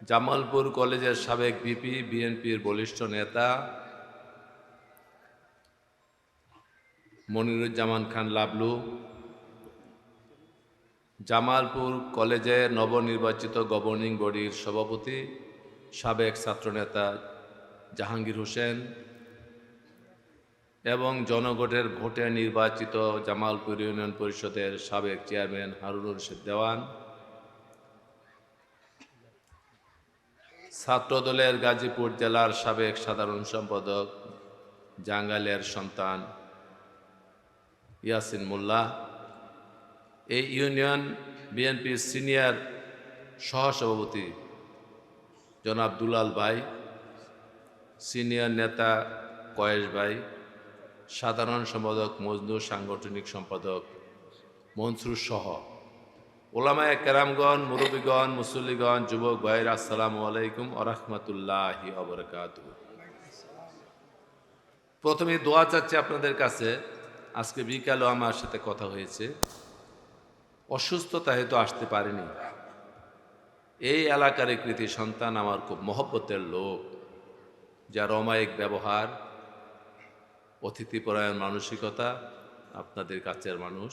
জামালপুর কলেজের সাবেক বিপি বিএনপির বলিষ্ঠ নেতা মনিরুজ্জামান খান লাবলু, জামালপুর কলেজে নবনির্বাচিত গভর্নিং বডির সভাপতি, সাবেক ছাত্রনেতা জাহাঙ্গীর হোসেন এবং জনগণের ভোটে নির্বাচিত জামালপুর ইউনিয়ন পরিষদের সাবেক চেয়ারম্যান হারুন রশিদ দেওয়ান। ছাত্রদলের গাজীপুর জেলার সাবেক সাধারণ সম্পাদক, জাঙ্গালের সন্তান ইয়াসিন মোল্লা। এই ইউনিয়ন বিএনপির সিনিয়র সহসভাপতি জনাব দুলাল ভাই, সিনিয়র নেতা কয়েশ ভাই, সাধারণ সম্পাদক মজনু সাংগঠনিক সম্পাদক মনসুর সহ। ওলামায় কেরামগণ, মুরব্বীগণ, মুসল্লিগণ, যুবক ভাইর আসসালামু আলাইকুম আরহামতুল্লাহি অবরকাত প্রথমে দোয়া চাচ্ছি আপনাদের কাছে। আজকে বিকালেও আমার সাথে কথা হয়েছে। অসুস্থতা হেতু আসতে পারেনি। এই এলাকার কৃতি সন্তান আমার খুব মহব্বতের লোক, যার অমায়িক ব্যবহার অতিথিপরায়ণ মানসিকতা আপনাদের কাছের মানুষ।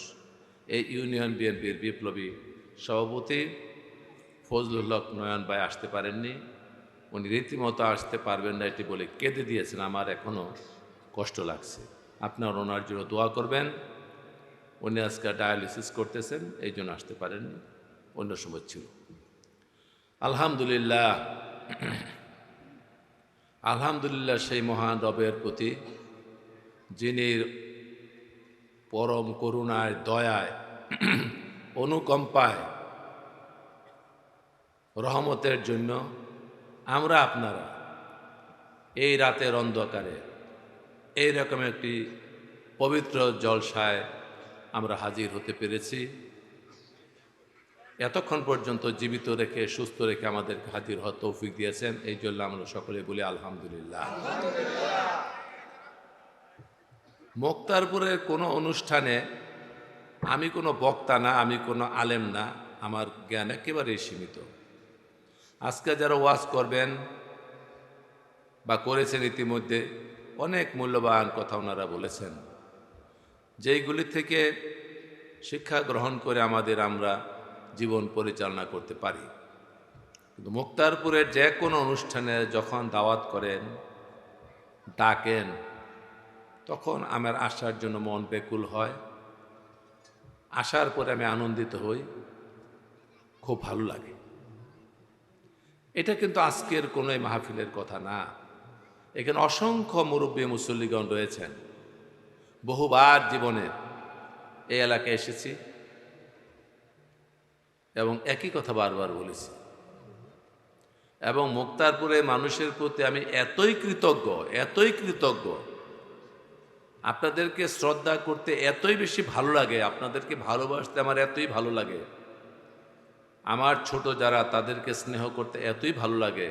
এই ইউনিয়ন বিএনপির বিপ্লবী সভাপতি ফজলুল হক নয়ন ভাই আসতে পারেননি। উনি রীতিমতো আসতে পারবেন না এটি বলে কেঁদে দিয়েছেন। আমার এখনও কষ্ট লাগছে। আপনার ওনার জন্য দোয়া করবেন। উনি আজকে ডায়ালিসিস করতেছেন, এই জন্য আসতে পারেননি। অন্য সময় ছিল। আলহামদুলিল্লাহ আলহামদুলিল্লাহ সেই মহান রবের প্রতি যিনি পরম করুণায়, দয়ায়, অনুকম্পায়, রহমতের জন্য আমরা আপনারা এই রাতের অন্ধকারে এই রকম একটি পবিত্র জলসায় আমরা হাজির হতে পেরেছি। এতক্ষণ পর্যন্ত জীবিত রেখে, সুস্থ রেখে আমাদেরকে হাজির হওয়ার তৌফিক দিয়েছেন। এই জন্য আমরা সকলে বলি আলহামদুলিল্লাহ। মোক্তারপুরের কোনো অনুষ্ঠানে আমি কোনো বক্তা না, আমি কোনো আলেম না, আমার জ্ঞান একেবারেই সীমিত। আজকে যারা ওয়াজ করবেন বা করেছেন ইতিমধ্যে, অনেক মূল্যবান কথা ওনারা বলেছেন। যেইগুলি থেকে শিক্ষা গ্রহণ করে আমাদের আমরা জীবন পরিচালনা করতে পারি। কিন্তু মুক্তারপুরের যে কোনো অনুষ্ঠানে যখন দাওয়াত করেন, ডাকেন তখন আমার আসার জন্য মন বেকুল হয়। আসার পরে আমি আনন্দিত হই। খুব ভালো লাগে। এটা কিন্তু আজকের কোনো মাহফিলের কথা না। এখানে অসংখ্য মুরব্বী মুসল্লিগণ রয়েছেন। বহুবার জীবনে এই এলাকায় এসেছি। এবং একই কথা বারবার বলেছি। এবং মুক্তারপুরে মানুষের প্রতি আমি এতই কৃতজ্ঞ এতই কৃতজ্ঞ আপনাদেরকে শ্রদ্ধা করতে এতই বেশি ভালো লাগে, আপনাদেরকে ভালোবাসতে আমার এতই ভালো লাগে। আমার ছোট যারা, তাদেরকে স্নেহ করতে এতই ভালো লাগে।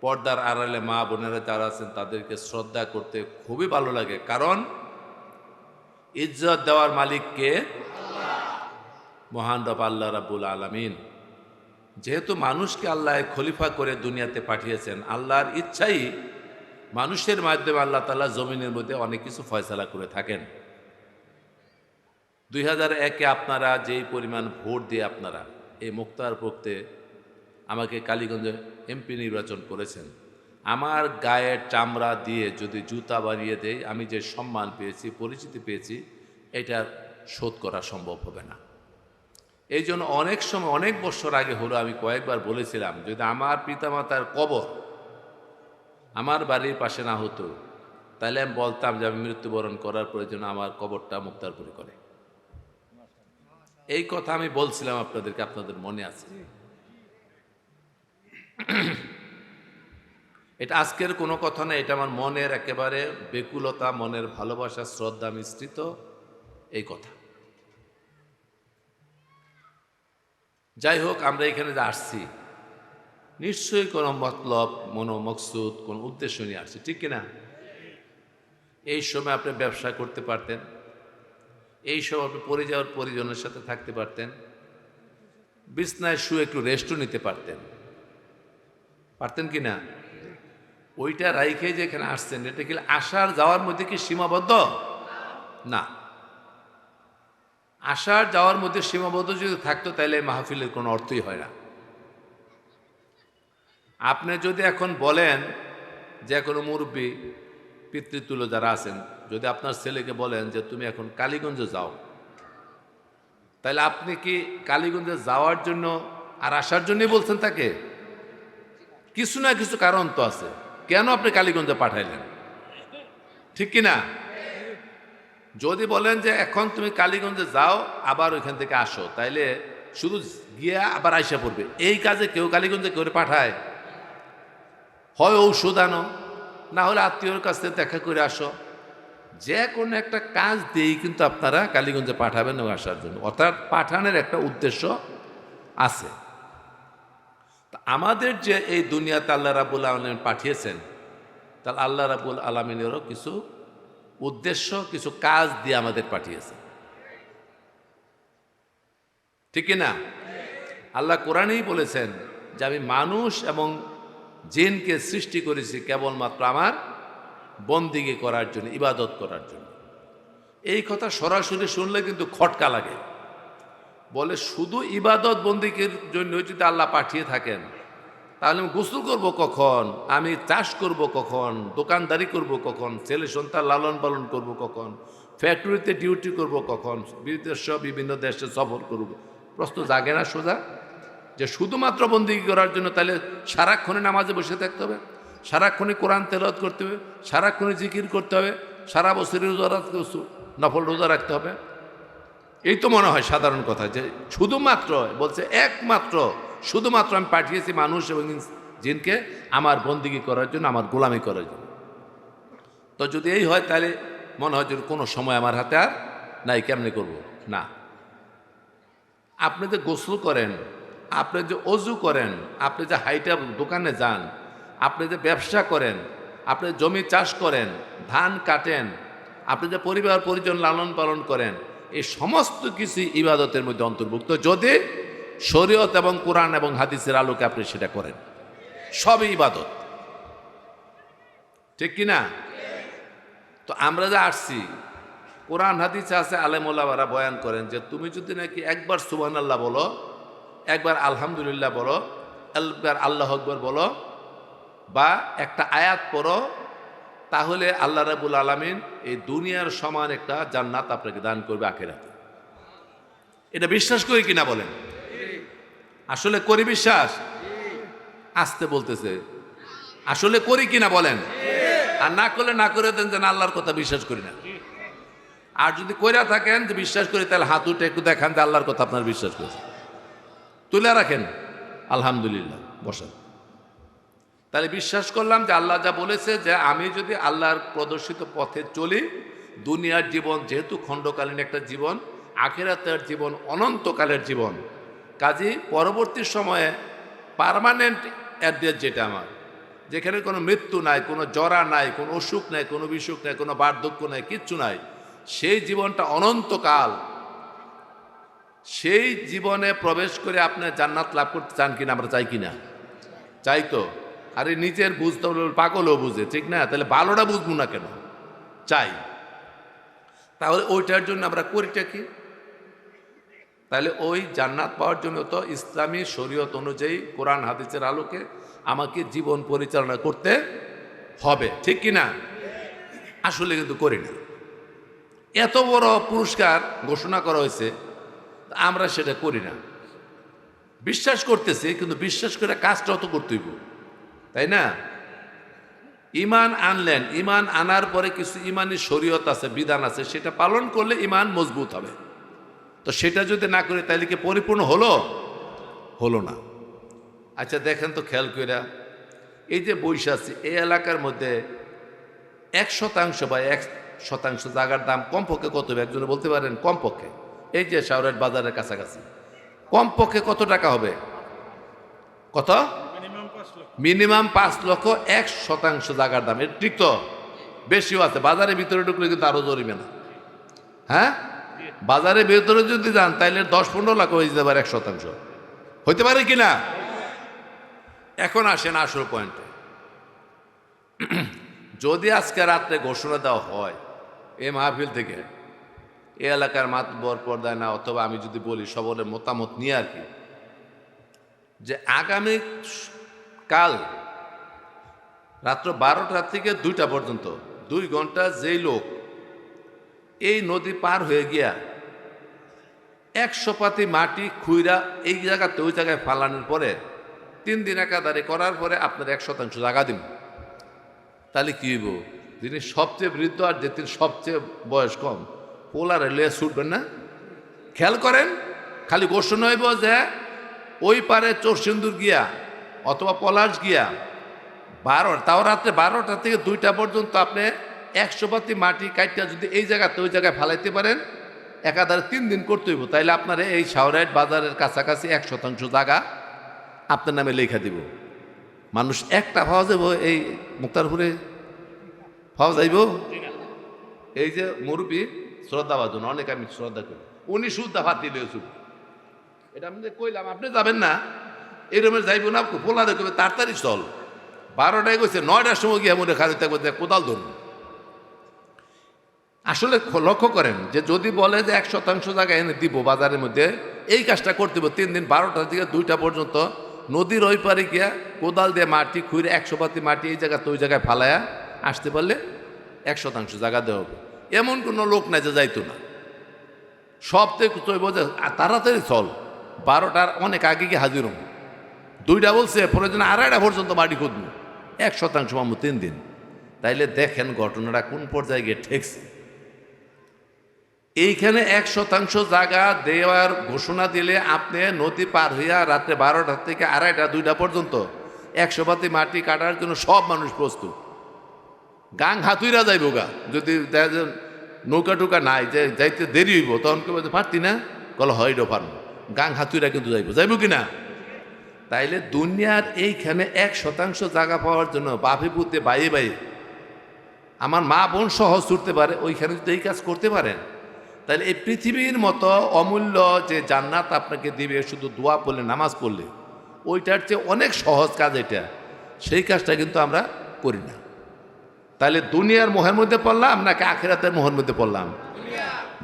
পর্দার আড়ালে মা বোনেরা যারা আছেন, তাদেরকে শ্রদ্ধা করতে খুবই ভালো লাগে। কারণ, ইজ্জত দেওয়ার মালিককে মহান রব আল্লাহ রাবুল আলমিন। যেহেতু মানুষকে আল্লাহ খলিফা করে দুনিয়াতে পাঠিয়েছেন, আল্লাহর ইচ্ছাই মানুষের মাধ্যমে আল্লাহ তালা জমিনের মধ্যে অনেক কিছু ফয়সালা করে থাকেন। দুই হাজার একে আপনারা যেই পরিমাণ ভোট দিয়ে আপনারা এই মুক্তার পক্ষে আমাকে কালীগঞ্জে এমপি নির্বাচন করেছেন, আমার গায়ের চামড়া দিয়ে যদি জুতা বানিয়ে দেয় আমি যে সম্মান পেয়েছি, পরিচিতি পেয়েছি এটা শোধ করা সম্ভব হবে না। এই জন্য অনেক সময়, অনেক বছর আগে হলো, আমি কয়েকবার বলেছিলাম, যদি আমার পিতামাতার কবর আমার বাড়ির পাশে না হতো। তাহলে আমি বলতাম যে, আমি মৃত্যুবরণ করার প্রয়োজন আমার কবরটা মুক্তারপুরে করে। এই কথা আমি বলছিলাম আপনাদেরকে, আপনাদের মনে আছে। এটা আজকের কোনো কথা না, এটা আমার মনের একেবারে বেকুলতা, মনের ভালোবাসা, শ্রদ্ধা মিশ্রিত এই কথা। যাই হোক, আমরা এখানে যে আসছি নিশ্চয়ই কোনো মতলব, মনো মকসুদ, কোনো উদ্দেশ্য নিয়ে আসছে, ঠিক কিনা? এই সময় আপনি ব্যবসা করতে পারতেন, এই সময় আপনি পরে যাওয়ার পরিজনের সাথে থাকতে পারতেন, বিছনায় শুয়ে একটু রেস্টও নিতে পারতেন। পারতেন কি না? ওইটা রাইখে যে এখানে আসছেন, এটা কি আসার যাওয়ার মধ্যে কি সীমাবদ্ধ? না। আসার যাওয়ার মধ্যে সীমাবদ্ধ যদি থাকতো তাহলে মাহফিলের কোনো অর্থই হয় না। আপনি যদি এখন বলেন যে কোনো মুরব্বী, পিতৃতুল্য যারা আছেন, যদি আপনার ছেলেকে বলেন যে তুমি এখন কালীগঞ্জে যাও, তাহলে আপনি কি কালীগঞ্জে যাওয়ার জন্য আর আসার জন্যই বলছেন তাকে? কিছু না কিছু কারণ তো আছে। কেন আপনি কালীগঞ্জে পাঠাইলেন? ঠিক কি না? যদি বলেন যে এখন তুমি কালীগঞ্জে যাও, আবার ওইখান থেকে আসো, তাইলে শুধু গিয়া আবার আইসা পড়বে। এই কাজে কেউ কালীগঞ্জে কেউ পাঠায়? হয় ঔষধ আনো, না হলে আত্মীয়র কাছ থেকে দেখা করে আসো। যে কোনো একটা কাজ দিয়েই কিন্তু আপনারা কালীগঞ্জে পাঠাবেন এবং আসার জন্য। অর্থাৎ পাঠানোর একটা উদ্দেশ্য আছে। আমাদের যে এই দুনিয়াতে আল্লাহ রাবুল আলমিন পাঠিয়েছেন, তাহলে আল্লাহ রাবুল আলমিনেরও কিছু উদ্দেশ্য, কিছু কাজ দিয়ে আমাদের পাঠিয়েছে ঠিক না? আল্লাহ কোরআনেই বলেছেন যে আমি মানুষ এবং জিনকে সৃষ্টি করেছি কেবলমাত্র আমার বন্দিগি করার জন্য, ইবাদত করার জন্য। এই কথা সরাসরি শুনলে কিন্তু খটকা লাগে। বলে, শুধু ইবাদত বন্দিকের জন্য যদি আল্লাহ পাঠিয়ে থাকেন, তাহলে আমি গোসল করব কখন? আমি চাষ করব কখন? দোকানদারি করব কখন? ছেলে সন্তান লালন পালন করব কখন? ফ্যাক্টরিতে ডিউটি করব কখন? বিদেশ বিভিন্ন দেশে সফর করব। প্রশ্ন জাগে না সোজা? যে শুধুমাত্র বন্দিগি করার জন্য তাহলে সারাক্ষণে নামাজে বসে থাকতে হবে, সারাক্ষণে কোরআন তেলত করতে হবে, সারাক্ষণে জিকির করতে হবে, সারা বছরই রোজা রাখতে নফল রোজা রাখতে হবে। এই তো মনে হয় সাধারণ কথা যে শুধুমাত্র, বলছে একমাত্র, শুধুমাত্র আমি পাঠিয়েছি মানুষ এবং জিনকে আমার বন্দিগি করার জন্য, আমার গোলামি করার জন্য। তো যদি এই হয় তাহলে মনে হয় যে কোনো সময় আমার হাতে আর নাই, কেমনে করব? না। আপনি যে গোসল করেন আপনি যে অজু করেন, আপনি যে হাইটা দোকানে যান, আপনি যে ব্যবসা করেন, আপনি জমি চাষ করেন, ধান কাটেন, আপনি যে পরিবার পরিজন লালন পালন করেন, এই সমস্ত কিছু ইবাদতের মধ্যে অন্তর্ভুক্ত। যদি শরীয়ত এবং কোরআন এবং হাদিসের আলোকে আপনি সেটা করেন, সবই ইবাদত। ঠিক কি না তো আমরা যে আসছি, কোরআন, হাদিসে আছে আলেমুল্লাহরা বয়ান করেন যে, তুমি যদি নাকি একবার সুবহান আল্লাহ বলো একবার আলহামদুলিল্লাহ বলো, একবার আল্লাহ আকবর বলো, বা একটা আয়াত পড়ো, তাহলে আল্লাহ রাবুল আলমিন এই দুনিয়ার সমান একটা জান্নাত আপনাকে দান করবে আখেরাতে। এটা বিশ্বাস করি কিনা বলেন? আসলে করি বিশ্বাস? আসতে বলতেছে। আসলে করি কিনা বলেন? আর না করলে না করে দেন যে না আল্লাহর কথা বিশ্বাস করি না। আর যদি কইরা থাকেন যে বিশ্বাস করি, তাহলে হাত উঠে একটু দেখান যে আল্লাহর কথা আপনার বিশ্বাস করেছে। তুলে রাখেন। আলহামদুলিল্লাহ, বসেন। তাহলে বিশ্বাস করলাম যে আল্লাহ যা বলেছে যে আমি যদি আল্লাহর প্রদর্শিত পথে চলি, দুনিয়ার জীবন যেহেতু খণ্ডকালীন একটা জীবন, আখেরাতের জীবন অনন্তকালের জীবন, কাজী পরবর্তী সময়ে পারমানেন্ট অ্যাড্রেস যেটা আমার, যেখানে কোনো মৃত্যু নাই, কোনো জরা নাই, কোনো অসুখ নাই, কোনো বিসুখ নাই, কোনো বার্ধক্য নাই, কিচ্ছু নাই, সেই জীবনটা অনন্তকাল সেই জীবনে প্রবেশ করে আপনি জান্নাত লাভ করতে চান কিনা আমরা চাই কিনা? চাই তো। আরে নিজের বুঝতে হলে, পাগলও বুঝে, ঠিক না? তাহলে ভালোটা বুঝব না কেন? চাই। তাহলে ওইটার জন্য আমরা করিটা কি? তাহলে ওই জান্নাত পাওয়ার জন্য তো ইসলামী শরীয়ত অনুযায়ী কোরআন, হাদিসের আলোকে আমাকে জীবন পরিচালনা করতে হবে, ঠিক কি না আসলে কিন্তু করি না। এত বড় পুরস্কার ঘোষণা করা হয়েছে আমরা সেটা করি না। বিশ্বাস করতেছি, কিন্তু বিশ্বাস করে কাজটা অত করতে হইব। তাই না? ইমান আনলেন, ইমান আনার পরে কিছু ইমানি শরীয়ত আছে, বিধান আছে, সেটা পালন করলে ইমান মজবুত হবে। তো সেটা যদি না করি তাহলে কি পরিপূর্ণ হলো? হলো না। আচ্ছা দেখেন তো খেয়াল কইরা, এই যে বৈশাখী এই এলাকার মধ্যে এক শতাংশ বা এক শতাংশ জায়গার দাম কমপক্ষে কত হবে? একজনে বলতে পারেন, কমপক্ষে। এই যে শাহরের বাজারের কাছাকাছি। কমপক্ষে কত টাকা হবে? কত? মিনিমাম পাঁচ লক্ষ। এক শতাংশ জায়গার দাম। এটা ঠিক তো? বেশিও আছে। বাজারের ভিতরে ঢুকলে কিন্তু আরও জরিবে না হ্যাঁ? বাজারের ভিতরে যদি যান তাইলে দশ পনেরো লাখ হয়ে যেতে পারে এক শতাংশ। হইতে পারে কি না এখন আসেন আসল পয়েন্টে যদি আজকে রাত্রে ঘোষণা দেওয়া হয় এই মাহফিল থেকে এ এলাকার মাতবর পর্দায় না, অথবা আমি যদি বলি সবরের মতামত নিয়ে আর কি, যে আগামী কাল রাত্র বারোটা থেকে দুইটা পর্যন্ত, দুই ঘণ্টা যেই লোক এই নদী পার হয়ে গিয়া একশো পাতি মাটি খুইরা এই জায়গাতে, ওই জায়গায় ফালানোর পরে তিন দিন একাধারে করার পরে আপনার এক শতাংশ জায়গা দিন। তাহলে কি হইব? যিনি সবচেয়ে বৃদ্ধ আর যেদিন সবচেয়ে বয়স কম পোলারে লয়ে ছুটবেন না। খেয়াল করেন খালি ঘোষণা হইব যে ওই পারে চোরসিন্দুর গিয়া অথবা পলাশ গিয়া বারো তাও রাত্রে বারোটা থেকে দুইটা পর্যন্ত আপনি একশো পাতি মাটি কাটিয়া যদি এই জায়গাতে ওই জায়গায় ফালাইতে পারেন একাধারে তিন দিন করতে হইব। তাইলে আপনার এই শাওরাইট বাজারের কাছাকাছি এক শতাংশ জায়গা আপনার নামে লেখা দিব। মানুষ একটা পাওয়া যাব এই মুক্তারপুরে? পাওয়া যাইব? এই যে মুরব্বী শ্রদ্ধা অনেক আমি শ্রদ্ধা করি। উনি সুদ্ধা ফাতি লিয়েছু এটা আমি কইলাম, আপনি যাবেন না? এরমের যাইব না পোলা দেখবে তাড়াতাড়ি চল। বারোটায় গেছে নয়টার সময় গিয়ে মনে খালি থাকবে কোদাল ধরুন আসলে লক্ষ্য করেন যে যদি বলে যে এক শতাংশ জায়গা এনে দিব বাজারের মধ্যে, এই কাজটা করতে হবে তিন দিন বারোটা থেকে দুইটা পর্যন্ত। নদীর ওই পারে গিয়া কোদাল দিয়ে মাটি খুঁড়ে, একশো পাতি মাটি এই জায়গা তো ওই জায়গায় ফালায়া, আসতে পারলে এক শতাংশ জায়গা দেওয়া হবে। এমন কোনো লোক নাই যে যাইতো না। সব থেকে চইব যে তাড়াতাড়ি চল, বারোটার অনেক আগে গিয়ে হাজির হম দুইটা বলছে প্রয়োজন আড়াইটা পর্যন্ত মাটি খুঁজবো। এক শতাংশ মামু তিন দিন। তাইলে দেখেন ঘটনাটা কোন পর্যায়ে গিয়ে ঠেকছে। এইখানে এক শতাংশ জায়গা দেওয়ার ঘোষণা দিলে আপনি নদী পার হইয়া রাত্রে বারোটা থেকে আড়াইটা, দুইটা পর্যন্ত একশো পাতি মাটি কাটার জন্য সব মানুষ প্রস্তুত। গাং হাতুইরা যাইব গা। যদি নৌকা টুকা নাই, যে যাইতে দেরি হইব, তখন কেউ পারতি না? কল হয় পারব। গাং হাতুইরা কিন্তু যাইব। যাইব কি না? তাইলে দুনিয়ার এইখানে এক শতাংশ জায়গা পাওয়ার জন্য বাপে পুঁতে বাইয়ে বাইয়ে, আমার মা বোন সহজ ছুটতে পারে, ওইখানে যদি এই কাজ করতে পারেন তাহলে এই পৃথিবীর মতো অমূল্য যে জান্নাত আপনাকে দিবে, শুধু দোয়া পড়লে, নামাজ পড়লে, ওইটার চেয়ে অনেক সহজ কাজ এটা। সেই কাজটা কিন্তু আমরা করি না। তাহলে দুনিয়ার মোহের মধ্যে পড়লাম নাকি আখেরাতের মোহের মধ্যে পড়লাম?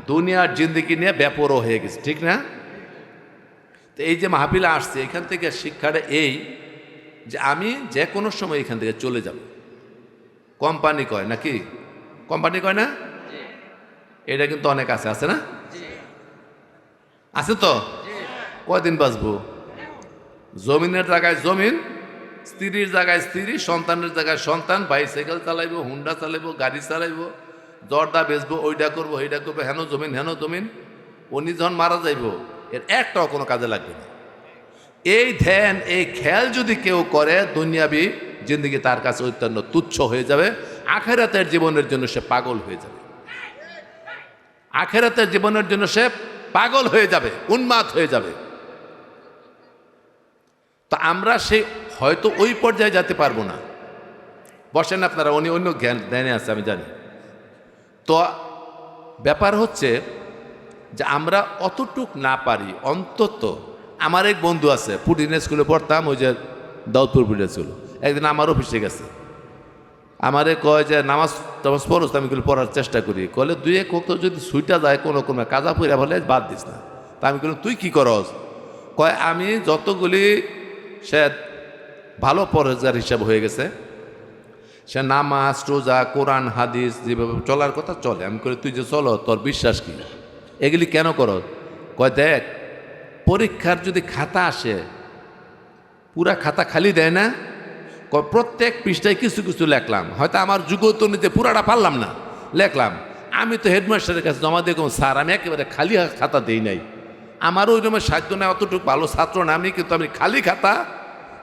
দুনিয়ার জিন্দগি নিয়ে ব্যাপরও হয়ে গেছে ঠিক না? তো এই যে মাহফিলে আসছে এখান থেকে শিক্ষাটা এই যে আমি যে কোনো সময় এখান থেকে চলে যাব। কোম্পানি কয় নাকি? কোম্পানি কয় না? এটা কিন্তু অনেক আছে আছে না? আছে তো? কয়দিন বাঁচবো? জমিনের জায়গায় জমিন স্ত্রীর জায়গায় স্ত্রী, সন্তানের জায়গায় সন্তান, বাইসাইকেল চালাইবো, হুন্ডা চালাইবো, গাড়ি চালাইবো, জর্দা বেচবো ওইটা করব ওইটা করব, হেন জমিন হেন জমিন, উনি যখন মারা যাইব, এর একটাও কোনো কাজে লাগবে না। এই ধ্যান, এই খেয়াল যদি কেউ করে, দুনিয়াবি জিন্দগি তার কাছে অত্যন্ত তুচ্ছ হয়ে যাবে, আখেরাতের জীবনের জন্য সে পাগল হয়ে যাবে। আখেরাতের জীবনের জন্য সে পাগল হয়ে যাবে, উন্মাদ হয়ে যাবে। তো আমরা সেই হয়তো ওই পর্যায়ে যেতে পারব না। বসেন আপনারা, উনি অন্য জ্ঞান, জ্ঞানে আছে, আমি জানি। তো ব্যাপার হচ্ছে যে আমরা অতটুক না পারি, অন্তত আমার এক বন্ধু আছে পুটিনের স্কুলে পড়তাম, ওই যে দাউদপুর পুটিনের স্কুল। একদিন আমার অফিসে গেছে। আমারে কয় যে, নামাজ টামাজ পড়স, আমি এগুলো পড়ার চেষ্টা করি। কলে দুই এক তো যদি সুইটা যায়, কোনো কোনো কাজা পইরা বলে বাদ দিস না। তা আমি বললাম তুই কি করস? কয়, আমি যতগুলি সে ভালো পরেজার হিসাব হয়ে গেছে। সে নামাজ, রোজা, কোরআন, হাদিস যেভাবে চলার কথা চলে। আমি করি তুই যে চলো, তোর বিশ্বাস কি? এগুলি কেন করো? কয়, দেখ, পরীক্ষার যদি খাতা আসে, পুরা খাতা খালি দেয় না প্রত্যেক পৃষ্ঠায় কিছু কিছু লেখলাম। হয়তো আমার যুগত নিতে পুরাটা পারলাম না, লেখলাম। আমি তো হেডমাস্টারের কাছে জমা দিয়ে স্যার, আমি একেবারে খালি খাতা দেই নাই। আমারও ওই রকমের সাহায্য নেই, অতটুকু ভালো ছাত্র না, আমি কিন্তু আমি খালি খাতা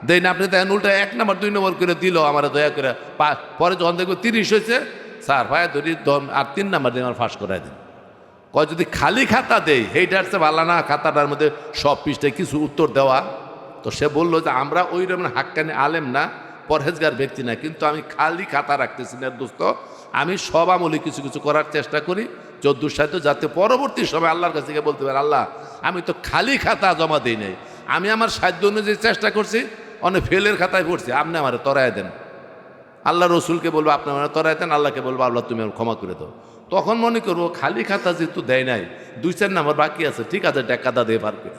দেই না, আপনি দেখেন উল্টা এক নম্বর, দুই নম্বর করে দিল আমার, দয়া করে। পরে যখন দেখব তিরিশ হয়েছে, স্যার ভাই ধরি আর তিন নাম্বার দিয়ে আমার ফাঁস করাই দেন। কয়, যদি খালি খাতা দেয় সেইটার চেয়ে ভালো না, খাতাটার মধ্যে সব পৃষ্ঠায় কিছু উত্তর দেওয়া। তো সে বলল যে, আমরা ওই রকম হাক্কানি আলেম না, পরহেজগার ব্যক্তি না, কিন্তু আমি খালি খাতা রাখতেছি না, দোস্ত। আমি সব আমলে কিছু কিছু করার চেষ্টা করি। সাথে যাতে পরবর্তী সময় আল্লাহর কাছে বলতে পারে, আল্লাহ, আমি তো খালি খাতা জমা দিই নাই। আমি আমার সাধ্য অনুযায়ী চেষ্টা করছি অনেক ফেলের খাতায় পড়ছে, আপনি আমার তরায় দেন। আল্লাহ রসুলকে বলব, আপনি আমার তরায় দেন, আল্লাহকে বলব, আল্লাহ তুমি আমার ক্ষমা করে দাও। তখন মনে করব, খালি খাতা যেহেতু দেয় নাই, দুই চার নাম্বার বাকি আছে, ঠিক আছে টাকাটা দিয়ে পার করে।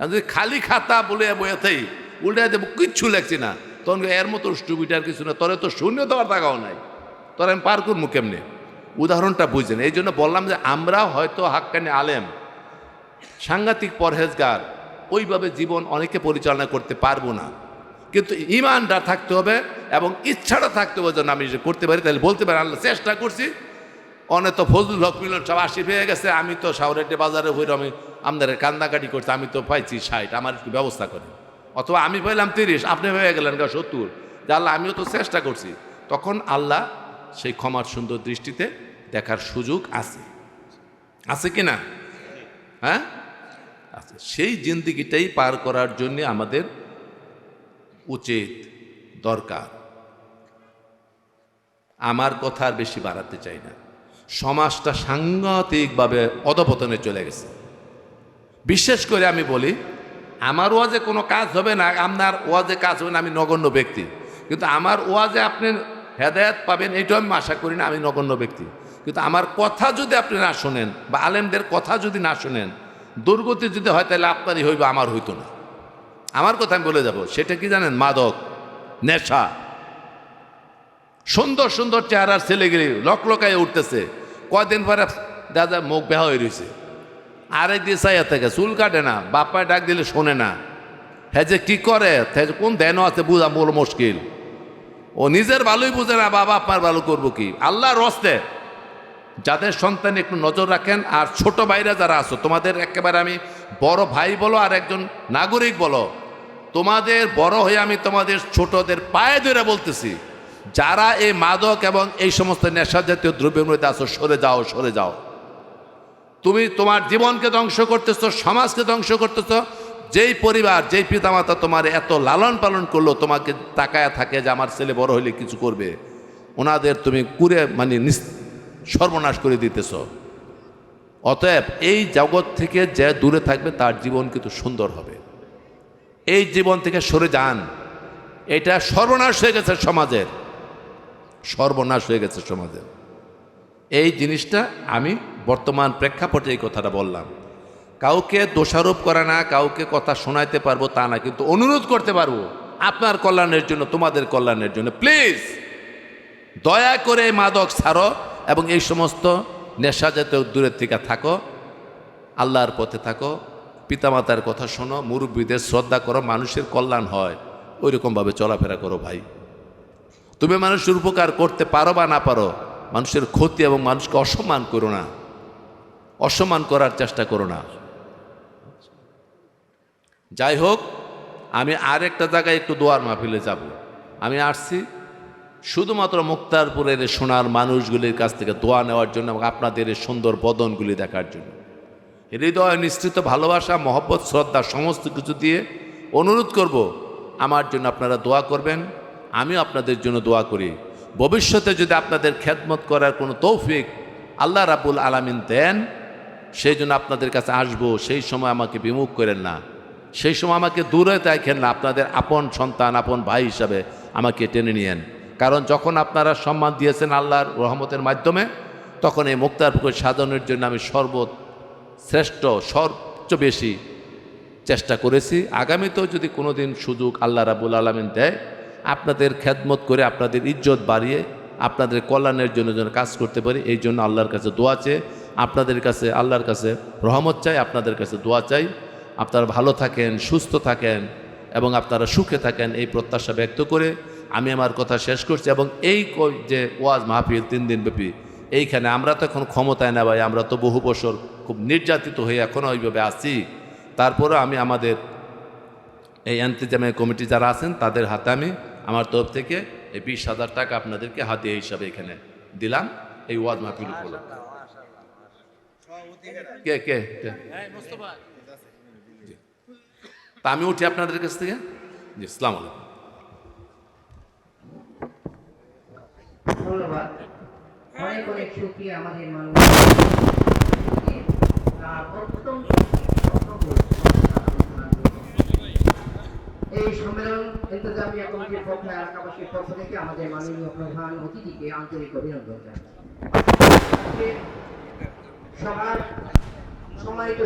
আর যদি খালি খাতা বলে বইয়াতেই উল্টে দেবো, কিচ্ছু লাগছে না। তখন এর মতো স্টুবিটার কিছু না, তোরে তো শূন্য দেওয়ার টাকাও নাই। তোর আমি পার করব কেমনে? উদাহরণটা বুঝছেন এই জন্য বললাম যে, আমরা হয়তো হাক্কানি আলেম, সাংঘাতিক পরহেজগার, ওইভাবে জীবন অনেকে পরিচালনা করতে পারব না। কিন্তু ইমানটা থাকতে হবে এবং ইচ্ছাটা থাকতে হবে যেন আমি যে করতে পারি, তাহলে বলতে পারি আল্লাহ চেষ্টা করছি। অনেক তো ফজলুল হক মিলন সব আশি পেয়ে গেছে, আমি তো সাউরেটে বাজারে হইর আমি আমাদের কান্দাকাটি করছি, আমি তো পাইছি ষাট, আমার একটু ব্যবস্থা করি অথবা আমি পাইলাম তিরিশ, আপনি হয়ে গেলেন গা সত্তর। যে আল্লাহ, আমিও তো চেষ্টা করছি। তখন আল্লাহ সেই ক্ষমার সুন্দর দৃষ্টিতে দেখার সুযোগ আছে। আছে কি না? হ্যাঁ? সেই জিন্দিগিটাই পার করার জন্য আমাদের উচিত, দরকার। আমার কথা আর বেশি বাড়াতে চাই না। সমাজটা সাংঘাতিকভাবে অধপতনে চলে গেছে। বিশেষ করে আমি বলি, আমার ওয়াজে কোনো কাজ হবে না, আপনার ওয়াজে কাজ হবে না, আমি নগণ্য ব্যক্তি। কিন্তু আমার ওয়াজে আপনি হেদায়াত পাবেন এইটাও আমি আশা করি না, আমি নগণ্য ব্যক্তি। কিন্তু আমার কথা যদি আপনি না শোনেন, বা আলেমদের কথা যদি না শোনেন, দুর্গতি যদি হয়, তাহলে আপনারই হইবে, আমার হইতো না। আমার কথা আমি বলে যাব। সেটা কি জানেন? মাদক, নেশা। সুন্দর সুন্দর চেহারার ছেলেগুলি লকলকায় উঠতেছে। কয়দিন পরে দাদা মুখ বেহা হয়ে রয়েছে আরেক দিয়ে চাইয়া থাকে, চুল কাটে না বাপ্পায় ডাক দিলে শোনে না। হ্যাঁ যে কী করে? কোন ধ্যানও আছে বুঝা বড় মুশকিল। ও নিজের ভালোই বুঝে না, বাবা আপনার ভালো করব কি? আল্লাহর রস্তে। যাদের সন্তান একটু নজর রাখেন, আর ছোট ভাইরা যারা আছো, তোমাদের একেবারে আমি বড় ভাই বলো, আর একজন নাগরিক বলো, তোমাদের বড় হয়ে আমি তোমাদের ছোটদের পায়ে ধরে বলতেছি, যারা এই মাদক এবং এই সমস্ত নেশা জাতীয় দ্রব্যের মধ্যে আছো, সরে যাও সরে যাও। তুমি তোমার জীবনকে ধ্বংস করতেছ, সমাজকে ধ্বংস করতেছ, যেই পরিবার, যেই পিতামাতা তোমার এত লালন পালন করল, তোমাকে তাকায়া থাকে যে আমার ছেলে বড় হলে কিছু করবে। ওনাদের তুমি কুরে মানে সর্বনাশ করে দিতেছ। অতএব এই জগৎ থেকে যে দূরে থাকবে, তার জীবন কিন্তু সুন্দর হবে। এই জীবন থেকে সরে যান। এটা সর্বনাশ হয়ে গেছে সমাজের। সর্বনাশ হয়ে গেছে সমাজের। এই জিনিসটা আমি বর্তমান প্রেক্ষাপটে এই কথাটা বললাম। কাউকে দোষারোপ করে না, কাউকে কথা শোনাইতে পারব তা না, কিন্তু অনুরোধ করতে পারব। আপনার কল্যাণের জন্য, তোমাদের কল্যাণের জন্য। প্লিজ, দয়া করে মাদক ছাড়ো। এবং এই সমস্ত নেশা জাতীয় দূরের থেকে থাকো, আল্লাহর পথে থাকো, পিতামাতার কথা শোনো, মুরব্বীদের শ্রদ্ধা করো, মানুষের কল্যাণ হয় ওই রকমভাবে চলাফেরা করো ভাই। তুমি মানুষের উপকার করতে পারো বা না পারো, মানুষের ক্ষতি এবং মানুষকে অসম্মান করো না। অসম্মান করার চেষ্টা করো না। যাই হোক, আমি আর একটা জায়গায় একটু দোয়ার মাহফিলে যাব। আমি আসছি। শুধুমাত্র মুক্তারপুরের সোনার মানুষগুলির কাছ থেকে দোয়া নেওয়ার জন্য এবং আপনাদের সুন্দর বদনগুলি দেখার জন্য। হৃদয় নিশ্চিত ভালোবাসা, মহব্বত, শ্রদ্ধা সমস্ত কিছু দিয়ে অনুরোধ করব, আমার জন্য আপনারা দোয়া করবেন, আমিও আপনাদের জন্য দোয়া করি। ভবিষ্যতে যদি আপনাদের খেদমত করার কোনো তৌফিক আল্লাহ রাবুল আলামিন দেন, সেই জন্য আপনাদের কাছে আসব, সেই সময় আমাকে বিমুখ করেন না। সেই সময় আমাকে দূরে দেখেন না, আপনাদের আপন সন্তান, আপন ভাই হিসাবে আমাকে টেনে নিয়েন। কারণ যখন আপনারা সম্মান দিয়েছেন আল্লাহর রহমতের মাধ্যমে, তখন এই মুক্তারপুকুর সাধনের জন্য আমি সর্ব শ্রেষ্ঠ, সবচেয়ে বেশি চেষ্টা করেছি। আগামীতেও যদি কোনো দিন সুযোগ আল্লাহ রাবুল আলমিন দেয়, আপনাদের খেদমত করে আপনাদের ইজ্জত বাড়িয়ে আপনাদের কল্যাণের জন্য যেন কাজ করতে পারি, এই জন্য আল্লাহর কাছে দোয়া চেয়ে, আপনাদের কাছে, আল্লাহর কাছে রহমত চাই, আপনাদের কাছে দোয়া চাই। আপনারা ভালো থাকেন, সুস্থ থাকেন এবং আপনারা সুখে থাকেন এই প্রত্যাশা ব্যক্ত করে আমি আমার কথা শেষ করছি এবং এই যে ওয়াজ মাহফিল তিন দিন ব্যাপী, এইখানে আমরা তো এখন ক্ষমতায় না ভাই, আমরা তো বহু বছর খুব নির্যাতিত হয়ে এখনও ওইভাবে আছি। তারপরে আমি আমাদের এই এন্তেজামের কমিটি যারা আছেন, তাদের হাতে আমি আমার তরফ থেকে এই বিশ হাজার টাকা আপনাদেরকে হাতিয়ে হিসাবে এখানে দিলাম এই ওয়াজ মাহফিল উপলক্ষে। কে কে? তা আমি উঠি আপনাদের কাছ থেকে। জি আলাইকুম। ধন্যবাদ। অনেক অনেক শুক্রিয়া আমাদের এই সম্মেলন ইন্তজামিয়া কমিটির পক্ষ এলাকাবাসীর পক্ষ থেকে আমাদের মাননীয় প্রধান অতিথিকে আন্তরিক অভিনন্দন জানাই সবার সম্মানিত